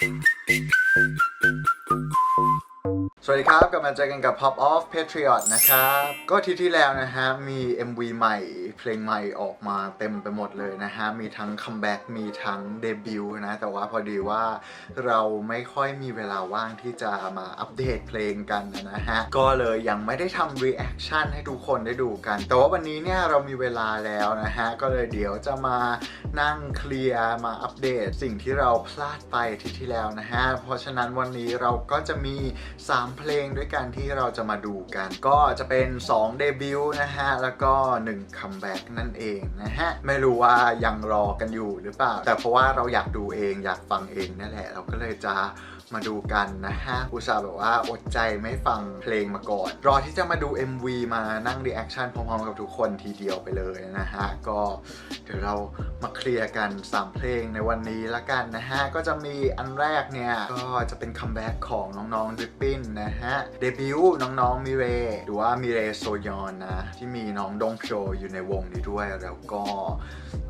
สวัสดีครับกลับมาเจอกันกับ Pop Off Patriot นะครับ ก็ที่ที่แล้วนะฮะ มี MV ใหม่เพลงใหม่ออกมาเต็มไปหมดเลยนะฮะ มีทั้งคัมแบ็กมีทั้งเดบิวต์นะ แต่ว่าพอดีว่าเราไม่ค่อยมีเวลาว่างที่จะมาอัปเดตเพลงกันนะฮะ ก็เลยยังไม่ได้ทำ reaction ให้ทุกคนได้ดูกัน แต่ว่าวันนี้เนี่ยเรามีเวลาแล้วนะฮะ ก็เลยเดี๋ยวจะมานั่งเคลียร์มาอัปเดตสิ่งที่เราพลาดไปที่ที่แล้วนะฮะ เพราะฉะนั้นวันนี้เราก็จะมี 3 เพลงด้วยกันที่เราจะมาดูกัน ก็จะเป็น2เดบิวต์นะฮะ แล้วก็1คัมแบ็กนั่นเองนะฮะ ไม่รู้ว่ายังรอกันอยู่หรือเปล่า แต่เพราะว่าเราอยากดูเองอยากฟังเองนั่นแหละ เราก็เลยจะ มาดูกันนะฮะ อุตส่าห์แบบว่าอดใจไม่ฟังเพลงมาก่อน รอที่จะมาดู MV มานั่งรีแอคชั่นพร้อมๆกับทุกคนทีเดียวไปเลยนะฮะ ก็เดี๋ยวเรามาเคลียร์กัน 3 เพลงในวันนี้ละกันนะฮะ ก็จะมีอันแรกเนี่ย ก็จะเป็นคัมแบ็กของน้องๆดริปปินนะฮะ เดบิวต์น้องๆมิเรหรือว่ามิเรโซยอนนะ ที่มีน้องดงโพอยู่ในวงนี้ด้วยแล้วก็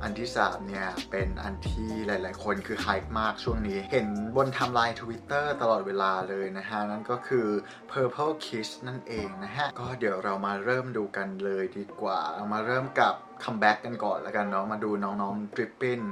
อันที่3เนี่ยเป็นอันที่หลาย ๆ คนคือไฮป์มากช่วงนี้ เห็นบนไทม์ไลน์ทวิตเตอร์ตลอดเวลาเลยนะฮะ นั่นก็คือ Purple Kiss นั่นเองนะฮะ ก็เดี๋ยวเรามาเริ่มดูกันเลยดีกว่า เรามาเริ่มกับคัมแบ็กกันก่อนแล้วกันเนาะมาดูน้องๆดริปปิน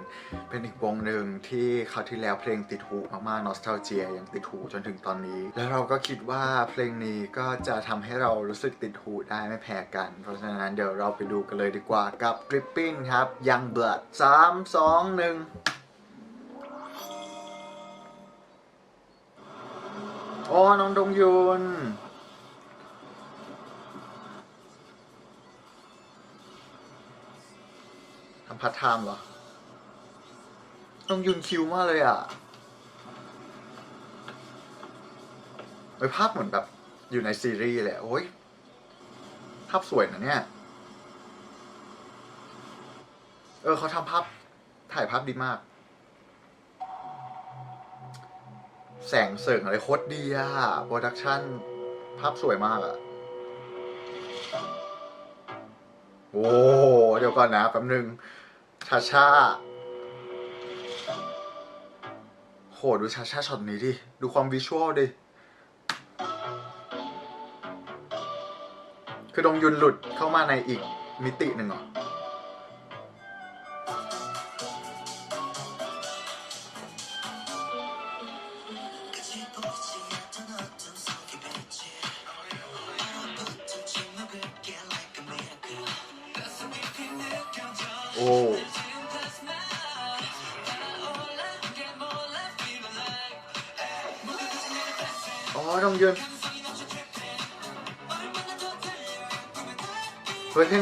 เป็นอีกวงหนึ่งที่คราวที่แล้วเพลงติดหูมากๆ Nostalgia ยังติดหูจนถึงตอนนี้ แล้วเราก็คิดว่าเพลงนี้ก็จะทำให้เรารู้สึกติดหูได้ไม่แพ้กัน เพราะฉะนั้นเดี๋ยวเราไปดูกันเลยดีกว่ากับ Dripping ครับ Young Blood 3 2 1 โอ้น้องดงยุนทำพัฒไทม์เหรอดงยุนคิวมากเลยอะเฮ้ยภาพเหมือนแบบ อยู่ในซีรีส์เลยโอ้ย ภาพสวยนะเนี่ย เออเขาทำภาพ ถ่ายภาพดีมาก แสงเสริงอะไรโคตรดีอะโปรดักชั่น ภาพสวยมากอะโอ้เดี๋ยวก่อนนะแป๊บนึงชาชาโหดูชาชาช็อตนี้ดิ ดูความวิชวลดิ คือดงยุนหลุดเข้ามาในอีกมิติหนึ่งเหรอโอ้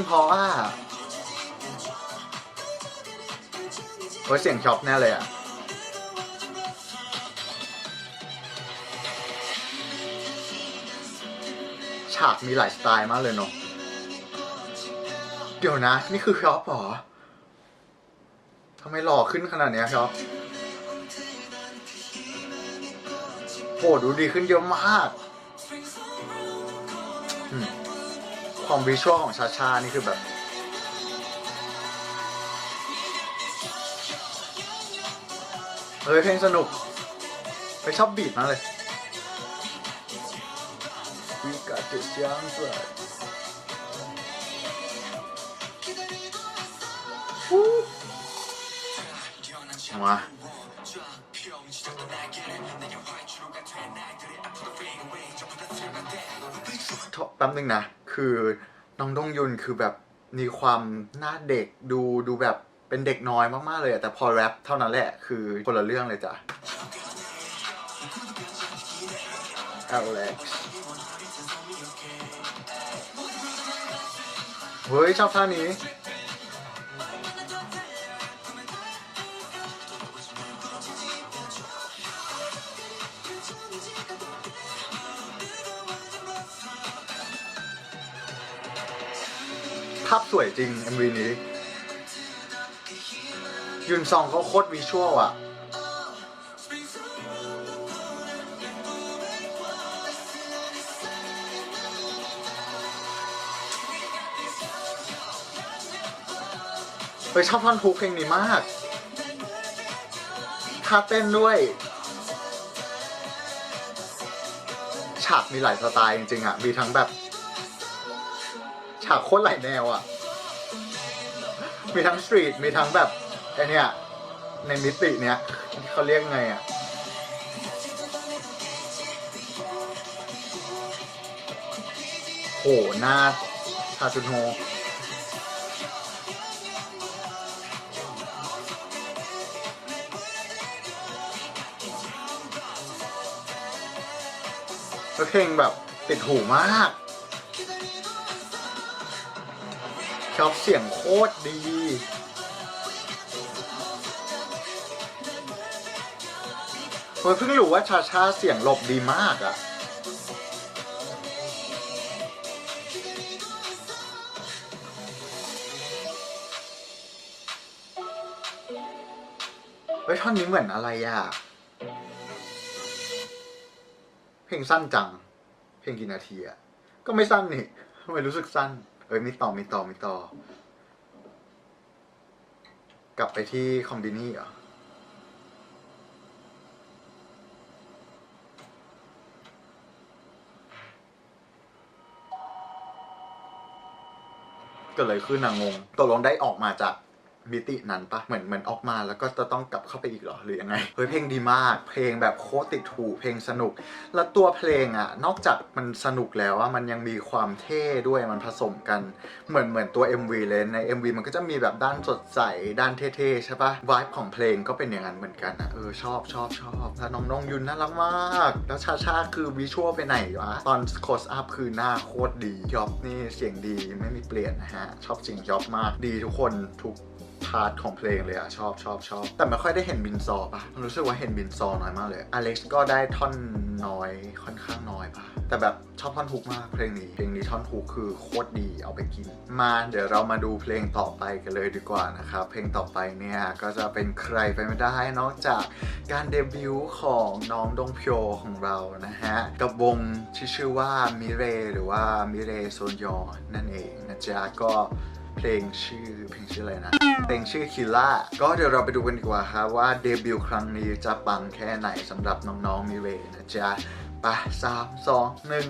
เพลงเพออะเฮ้ยเสียงช็อปแน่เลยอะฉากมีหลายสไตล์มากเลยเนาะเดี๋ยวนะ นี่คือช็อปหรอทำไมหล่อขึ้นขนาดนี้ช็อปโหดูดีขึ้นเยอะมาก ความวิชวลของชาชานี่คือแบบ เฮ้ยเพลงสนุกไปชอบบีทมากเลย We got this young blood วู้มาแป๊บนึงนะ คือน้องดงยุนคือแบบมีความหน้าเด็กดูดูแบบเป็นเด็กน้อยมากๆเลยอะแต่พอแรปเท่านั้นแหละคือคนละเรื่องเลยจ้ะ Alex เฮ้ยชอบท่านี้าพสวยจริง MV นี้ ยุนซองเขาโคตรวิชวลอะ เฮ้ยชอบท่อนฮุกเพลงนี้มากท่าเต้นด้วย ฉากมีหลายสไตล์จริงๆอะ มีทั้งแบบ ฉากโคตรหลายแนวอะ มีทั้งสตรีท มีทั้งแบบไอเนี้ยในมิติเนี้ยเขาเรียกไงอะโหหน้าชาจุนโฮเพลงแบบติดหูมาก ชอบเสียงโคตรดีเฮ้ยเพิ่งรู้ว่าชาชาเสียงหลบดีมากอะ่ะเฮ้ยท่อนนี้เหมือนอะไรอะ เพลงสั้นจัง เพลงกี่นาทีอะก็ไม่สั้นนี่ทำไมรู้สึกสั้น เอ้ยมีต่อมีต่อมีต่อ กลับไปที่คอมบินี่เหรอก็เลยขึ้นนางงงตกลงได้ออกมาจาก มิตินั้นปะเหมือนเหมือนออกมาแล้วก็จะต้องกลับเข้าไปอีกเหรอหรือยังไงเฮ้ยเพลงดีมาก เพลงแบบโคตรติดหูเพลงสนุก แล้วตัวเพลงอะนอกจากมันสนุกแล้วอะมันยังมีความเท่ด้วยมันผสมกันเหมือนเหมือนตัว MV เลยใน MV มันก็จะมีแบบด้านสดใสด้านเท่ๆใช่ปะวายของเพลงก็เป็นอย่างนั้นเหมือนกันอะเออชอบชอบชอบแล้วน้องน้องยุนน่ารักมาก แล้วชาชาคือวิชวลไปไหนวะตอนโคสอัพคือหน้าโคตรดียอบนี่เสียงดีไม่มีเปลี่ยนนะฮะชอบเสียงยอบมากดีทุกคนทุก พาร์ทของเพลงเลยอะชอบชอบชอบ แต่ไม่ค่อยได้เห็นบินซอปะรู้สึกว่าเห็นบินซอน้อยมากเลยอเล็กซ์ก็ได้ท่อนน้อยค่อนข้างน้อยปะแต่แบบชอบท่อนฮุกมากเพลงนี้ เพลงนี้ท่อนฮุกคือโคตรดีเอาไปกิน มาเดี๋ยวเรามาดูเพลงต่อไปกันเลยดีกว่านะครับ เพลงต่อไปเนี่ยก็จะเป็นใครไปไม่ได้นอกจากการเดบิวต์ของน้องดงเพียวของเรานะฮะกับวงที่ชื่อว่ามิเรหรือว่ามิเรโซนยอนนั่นเองนะจ๊ะก็เพลงชื่อเพลงชื่ออะไรนะ เพลงชื่อคิล่าก็เดี๋ยวเราไปดูกันดีกว่าครับว่าเดบิวต์ครั้งนี้จะปังแค่ไหนสำหรับน้องๆมิเรนะจ๊ะไปสามสองหนึ่ง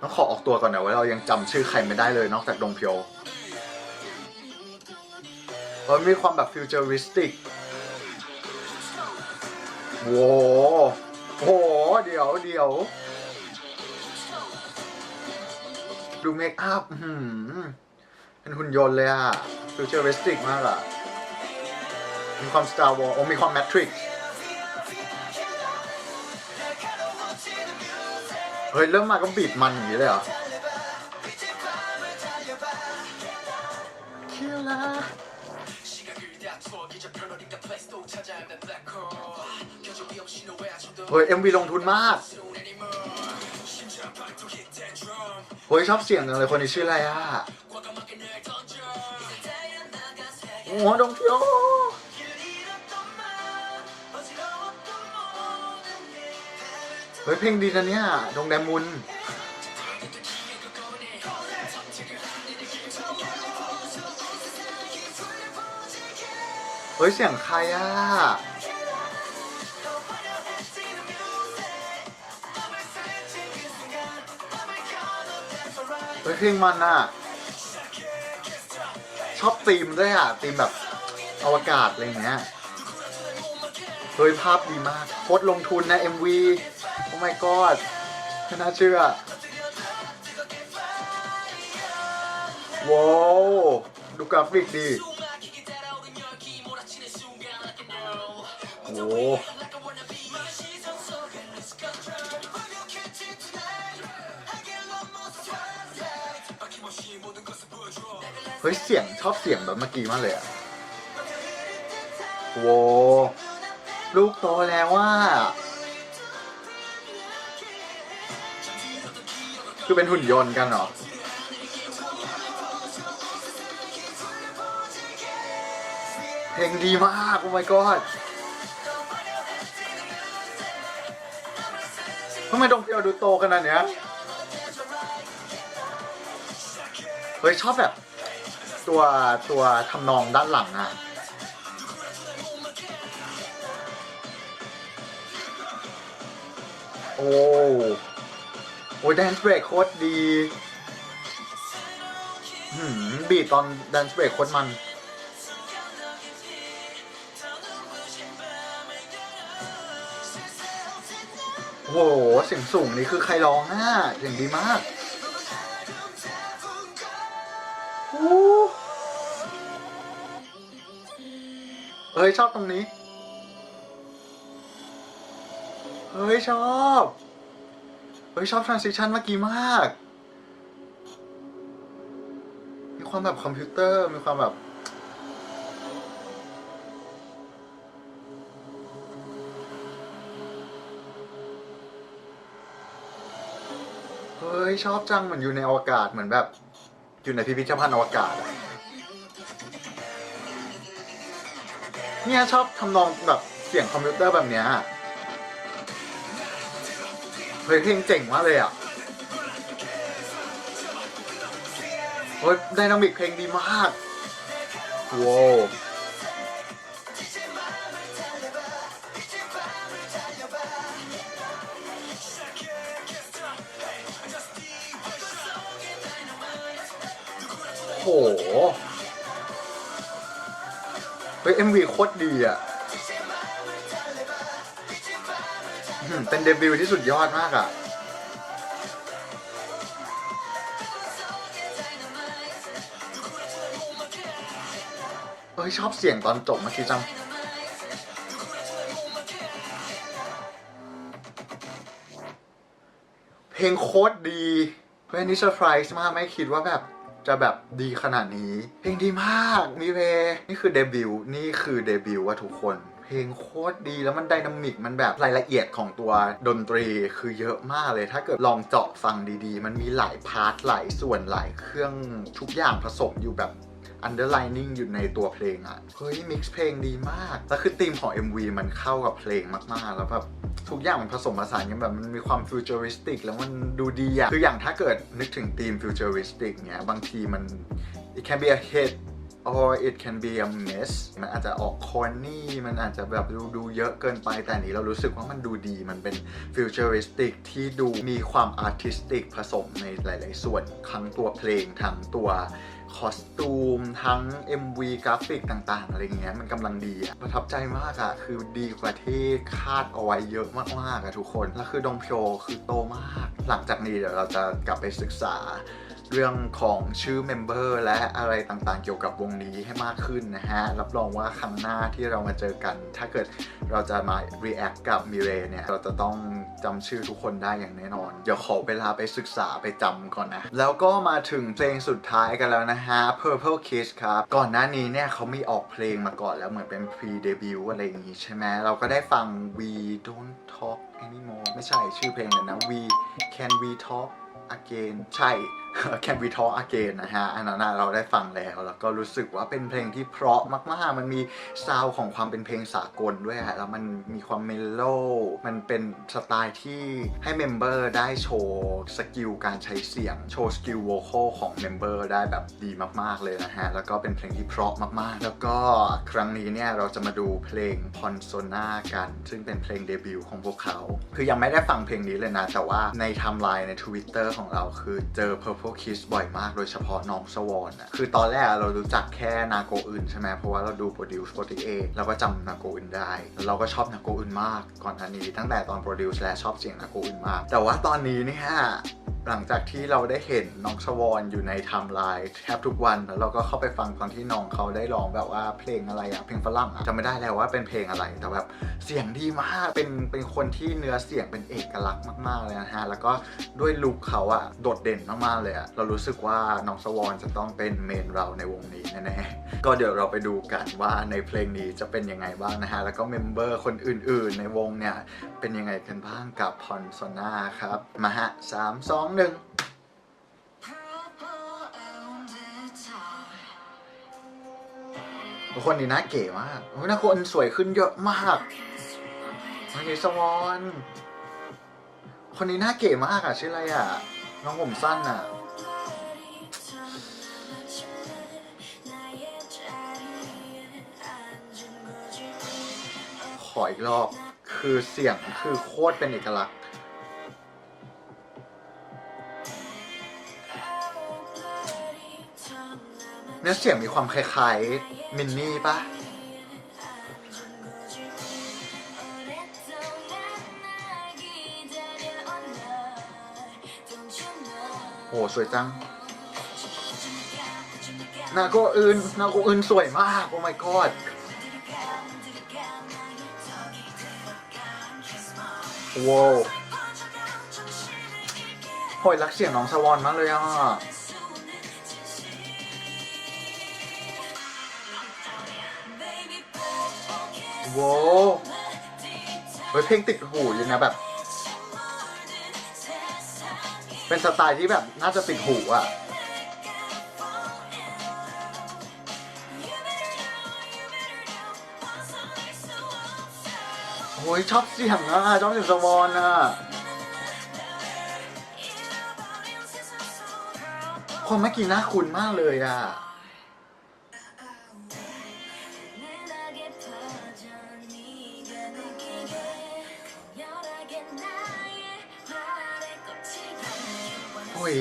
ต้องขอออกตัวก่อนนะว่าเรายังจำชื่อใครไม่ได้เลยนอกจากดงเพียวเออมีความแบบฟิวเจอริสติก โว้โห เดี๋ยวเดี๋ยว ดูเมคอัพเป็นหุ่นยนต์เลยอะฟิวเจอริสติกมากอะมีความ Star Wars โอ้มีความ Matrix เฮ้ย เริ่มมาก็บีดมันอย่างนี้เลยเหรอ เฮ้ย MV ลงทุนมากเฮ้ยชอบเสียงจังเลยคนนี้ชื่ออะไรอะโอ้ดงเพียวเฮ้ยเพลงดีนะเนี่ยดงแดมุนเฮ้ยเสียงใครอะ เฮ้ยเพลงมันอะ ชอบธีมด้วยอะธีมแบบอวกาศอะไรเงี้ยเฮ้ยภาพดีมากโคตรลงทุนนะ MV โอ้ my god ไม่น่าเชื่อว้าวดูกราฟิกดีโอ้ เฮ้ยเสียงชอบเสียงแบบเมื่อกี้มากเลยอะโว้ลูกโตแล้วว่า คือเป็นหุ่นยนต์กันเหรอ เพลงดีมาก โอ้ my god ทำไมดงเพียวดูโตขนาดเนี้ย เฮ้ย ชอบแบบ ตัวตัวทำนองด้านหลังอะโอ้โอ้แดนซ์เบรกโคตรดีหืมบีตอนแดนซ์เบรกโคตรมันโอ้โหเสียงสูงนี่คือใครร้องอะเสียงดีมากโเฮ้ยชอบตรงนี้ เฮ้ยชอบ เฮ้ยชอบ transition เมื่อกี้มาก มีความแบบคอมพิวเตอร์ มีความแบบเฮ้ยชอบจังเหมือนอยู่ในอวกาศเหมือนแบบ อยู่ในพิพิธภัณฑ์อวกาศอะ เนี่ยชอบทำนองแบบเสียงคอมพิวเตอร์แบบเนี้ยเฮ้ยเพลงเจ๋งมากเลยอะเฮ้ยไดนามิกเพลงดีมากว้าว MV โคตรดีอะเป็นเดบิวต์ที่สุดยอดมากอะ เอ้ยชอบเสียงตอนจบเมื่อกี้จังเพลงโคตรดีเฮ้ยอันนี้เซอร์ไพรส์มากไม่คิดว่าแบบ จะแบบดีขนาดนี้ เพลงดีมากมีเพลงนี่คือเดบิวต์นี่คือเดบิวต์ว่าทุกคน เพลงโคตรดีแล้วมันไดนามิกมันแบบรายละเอียดของตัวดนตรีคือเยอะมากเลย ถ้าเกิดลองเจาะฟังดีๆ มันมีหลายพาร์ทหลายส่วนหลายเครื่องทุกอย่างผสมอยู่แบบ underlining อยู่ในตัวเพลงอะ่ะ เฮ้ยมิกซ์เพลงดีมาก แล้วคือธีมของ MV มันเข้ากับเพลงมากๆ แล้วแบบ ทุกอย่างมันผสมผสานกันแบบมันมีความฟิวเจอริสติกแล้วมันดูดีอะคืออย่างถ้าเกิดนึกถึงธีมฟิวเจอริสติกเนี้ยบางทีมัน it can be a hit or it can be a miss มันอาจจะออก corny มันอาจจะแบบดูดูเยอะเกินไปแต่อันนี้เรารู้สึกว่ามันดูดีมันเป็น futuristic ที่ดูมีความ artistic ผสมในหลาย ๆ ส่วนทั้งตัวเพลงทั้งตัว คอสตูม ทั้ง MV กราฟิกต่างๆ อะไรเงี้ยมันกำลังดีอะประทับใจมากอะคือดีกว่าที่คาดเอาไว้เยอะมากๆอะทุกคน แล้วคือดงโพคือโตมาก หลังจากนี้เดี๋ยวเราจะกลับไปศึกษา เรื่องของชื่อเมมเบอร์และอะไรต่างๆ เกี่ยวกับวงนี้ให้มากขึ้นนะฮะ รับรองว่าครั้งหน้าที่เรามาเจอกัน ถ้าเกิดเราจะมา react กับมิเรเนี่ย เราจะต้องจำชื่อทุกคนได้อย่างแน่นอน เดี๋ยวขอเวลาไปศึกษาไปจำก่อนนะ แล้วก็มาถึงเพลงสุดท้ายกันแล้วนะฮะ Purple Kiss ครับ ก่อนหน้านี้เนี่ยเขามีออกเพลงมาก่อนแล้วเหมือนเป็น pre debut อะไรอย่างงี้ใช่ไหมเราก็ได้ฟัง We Don't Talk Anymore ไม่ใช่ชื่อเพลงเลยนะ We Can We Talk again ใช่ Can We Talk Again นะฮะอันนั้นเราได้ฟังแล้ว แล้วก็รู้สึกว่าเป็นเพลงที่เพราะมาก ๆ มันมีซาวของความเป็นเพลงสากลด้วยฮะแล้วมันมีความเมโลมันเป็นสไตล์ที่ให้เมมเบอร์ได้โชว์สกิลการใช้เสียง โชว์สกิลโวคอลของเมมเบอร์ได้แบบดีมาก ๆ เลยนะฮะ แล้วก็เป็นเพลงที่เพราะมาก ๆ แล้วก็ครั้งนี้เนี่ยเราจะมาดูเพลง Persona กัน ซึ่งเป็นเพลงเดบิวต์ของพวกเขา คือยังไม่ได้ฟังเพลงนี้เลยนะ แต่ว่าในไทม์ไลน์ใน Twitter ของเราคือเจอ Purple Kiss บ่อยมากโดยเฉพาะน้องสวอนอะคือตอนแรกเรารู้จักแค่นาโกอึนใช่ไหมเพราะว่าเราดู Produce 48เอราก็จำนาโกอึนได้ เราก็ชอบนาโกอึนมากก่อนหน้านี้ ตั้งแต่ตอน Produce และชอบเสียงนาโกอึนมาก แต่ว่าตอนนี้เนี่ยหลังจากที่เราได้เห็นน้องสวอนอยู่ในไทม์ไลน์แทบทุกวัน แล้วเราก็เข้าไปฟังตอนที่น้องเขาได้ร้องแบบว่าเพลงอะไรอะเพลงฝรั่งอะจำไม่ได้แล้วว่าเป็นเพลงอะไรแต่แบบเสียงดีมากเป็นเป็นคนที่เนื้อเสียงเป็นเอกลักษณ์มากๆเลยนะฮะแล้วก็ด้วยลุคเขาอะโดดเด่นมากๆเลยอะเรารู้สึกว่าน้องสวอนจะต้องเป็นเมนเราในวงนี้แน่ๆก็เดี๋ยวเราไปดูกันว่าในเพลงนี้จะเป็นยังไงบ้างนะฮะ แล้วก็เมมเบอร์คนอื่นๆ ในวงเนี่ยเป็นยังไงกันบ้างกับพอนโซนาครับ มาฮะสามสองหนึ่งคนนี่น่าเก๋มากโอ้น่าคนสวยขึ้นเยอะมากอันนี้สวอน คนนี้น่าเก๋มากอะชื่ออะไรอะน้องผมสั้นอะ ขออีกรอบ คือเสียงคือโคตรเป็นเอกลักษณ์ เนื้อเสียงมีความคล้ายๆ มินนี่ปะโหสวยจังนาโกอื่นนาโกอื่นสวยมาก โอ้ my god ว้าวโหยรักเสียงน้องสวอนมากเลยอะว้าวเฮ้ยเพลงติดหูอยู่นะแบบ เป็นสไตล์ที่แบบน่าจะติดหูอะ อ้ยชอบเสียงอะชอบเสียงสวอนอะคนเมื่อกี้น่าคุ้นมากเลยอะโอ้ย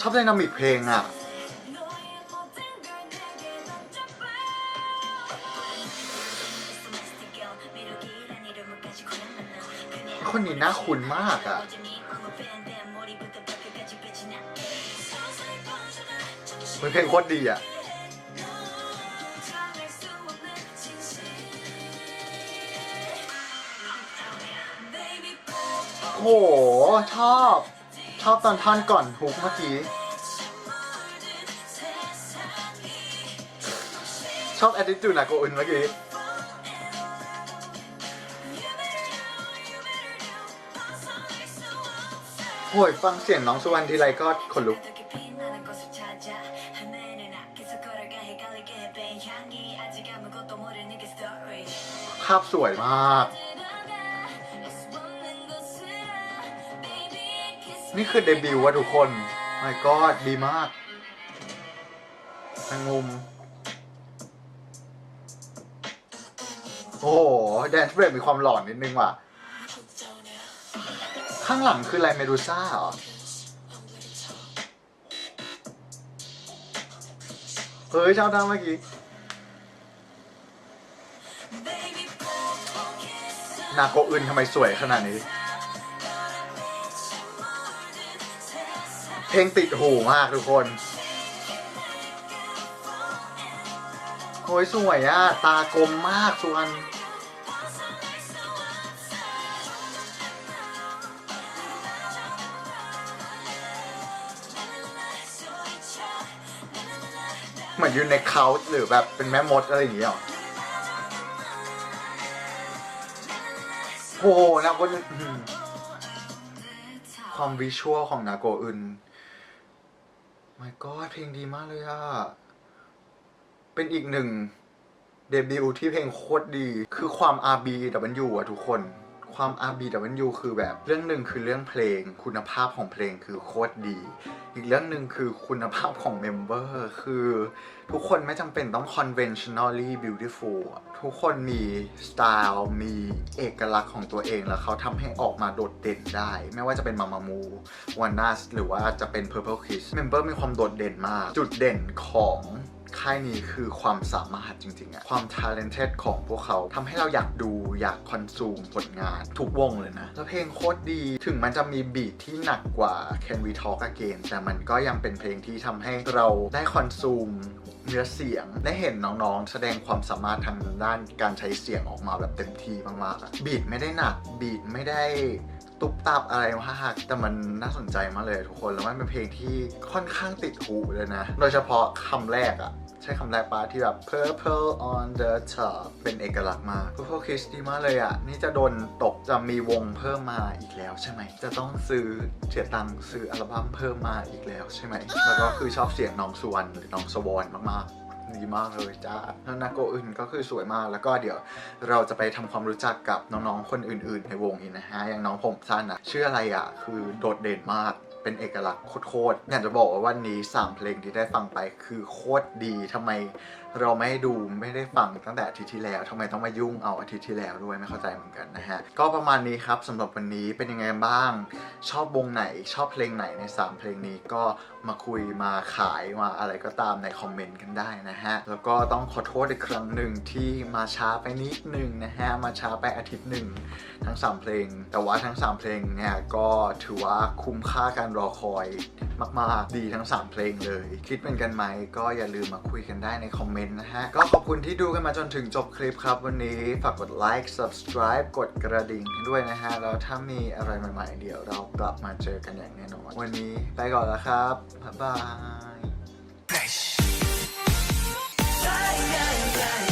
ชอบไดนามิกเพลงอะ คนนี้น่าคุ้นมากอะเฮ้ยเพลงโคตรดีอะโห ชอบ ชอบตอนท่อนก่อนฮุกเมื่อกี้ ชอบแอดดิจูนาโกอุนเมื่อกี้ โอ้ยฟังเสียงน้องสุวรรณทีไรก็ขนลุก ภาพสวยมาก นี่คือเดบิวต์ว่ะทุกคน my god ดีมากแมงมุม โอ้โห แดนซ์เบรกมีความหลอนนิดนึงว่ะ ข้างหลังคืออะไรเมดูซ่าเหรอ เฮ้ยชอบท่าเมื่อกี้ นาโกอื่นทำไมสวยขนาดนี้ เพลงติดหูมากทุกคนโอ้ยสวยอะตากลมมากส่วน เหมือนอยู่ในเคาน์หรือแบบเป็นแม่มดอะไรอย่างเงี้ยหรอโอ้โหนาโกความวิชวลของนาโกอื่น my god เพลงดีมากเลยอะเป็นอีกหนึ่งเดบิวต์ที่เพลงโคตรดี คือความ RBW อะทุกคน ความ RBW คือแบบเรื่องหนึ่งคือเรื่องเพลง คุณภาพของเพลงคือโคตรดี อีกเรื่องหนึ่งคือคุณภาพของเมมเบอร์คือทุกคนไม่จำเป็นต้อง conventionally beautiful ทุกคนมีสไตล์มีเอกลักษณ์ของตัวเองแล้วเขาทำให้ออกมาโดดเด่นได้ ไม่ว่าจะเป็นมามามูวานัสหรือว่าจะเป็น Purple Kiss เมมเบอร์มีความโดดเด่นมาก จุดเด่นของ ค่ายนี้คือความสามารถจริงๆอะความ talented ของพวกเขาทำให้เราอยากดูอยากคอนซูมผลงานทุกวงเลยนะ แล้วเพลงโคตรดีถึงมันจะมีบีทที่หนักกว่า Can We Talk Again แต่มันก็ยังเป็นเพลงที่ทำให้เราได้คอนซูมเนื้อเสียงได้เห็นน้องๆ แสดงความสามารถทางด้านการใช้เสียงออกมาแบบเต็มที่มากๆอะบีทไม่ได้หนักบีทไม่ได้ ตุบตับอะไรมากแต่มันน่าสนใจมากเลยทุกคนแล้วมันเป็นเพลงที่ค่อนข้างติดหูเลยนะ โดยเฉพาะคำแรกอะใช้คำแรกปะที่แบบ purple on the top เป็นเอกลักษณ์มาก purple kiss ดีมากเลยอะนี่จะโดนตกจะมีวงเพิ่มมาอีกแล้วใช่ไหม จะต้องซื้อเสียตังค์ซื้ออัลบั้มเพิ่มมาอีกแล้วใช่ไหม แล้วก็คือชอบเสียงน้องสวรรณหรือน้องสวอนมากๆ ดีมากเลยจ้าแล้วนาโกอื่นก็คือสวยมาก แล้วก็เดี๋ยวเราจะไปทำความรู้จักกับน้องๆคนอื่น ๆ ในวงอีกนะฮะ อย่างน้องผมสั้นอะชื่ออะไรอะคือโดดเด่นมากเป็นเอกลักษณ์โคตรๆอยากจะบอกว่าวันนี้3เพลงที่ได้ฟังไปคือโคตรดีทำไม เราไม่ดูไม่ได้ฟังตั้งแต่อาทิตย์ที่แล้วทำไมต้องมายุ่งเอาอาทิตย์ที่แล้วด้วยไม่เข้าใจเหมือนกันนะฮะ ก็ประมาณนี้ครับสำหรับวันนี้เป็นยังไงบ้าง ชอบวงไหนชอบเพลงไหนใน 3 เพลงนี้ก็มาคุยมาขายมาอะไรก็ตามในคอมเมนต์กันได้นะฮะ แล้วก็ต้องขอโทษอีกครั้งหนึ่งที่มาช้าไปนิดหนึ่งนะฮะ มาช้าไปอาทิตย์หนึ่งทั้ง 3 เพลง แต่ว่าทั้ง 3 เพลงเนี่ยก็ถือว่าคุ้มค่าการรอคอยมากๆดีทั้ง 3 เพลงเลย คิดเป็นกันไหมก็อย่าลืมมาคุยกันได้ในคอมเมนต์นะฮะ ก็ขอบคุณที่ดูกันมาจนถึงจบคลิปครับ วันนี้ฝากกดไลค์ subscribe กดกระดิ่งด้วยนะฮะ แล้วถ้ามีอะไรใหม่ๆ เดี๋ยวเรากลับมาเจอกันอย่างแน่นอน วันนี้ไปก่อนแล้วครับ บ๊ายบาย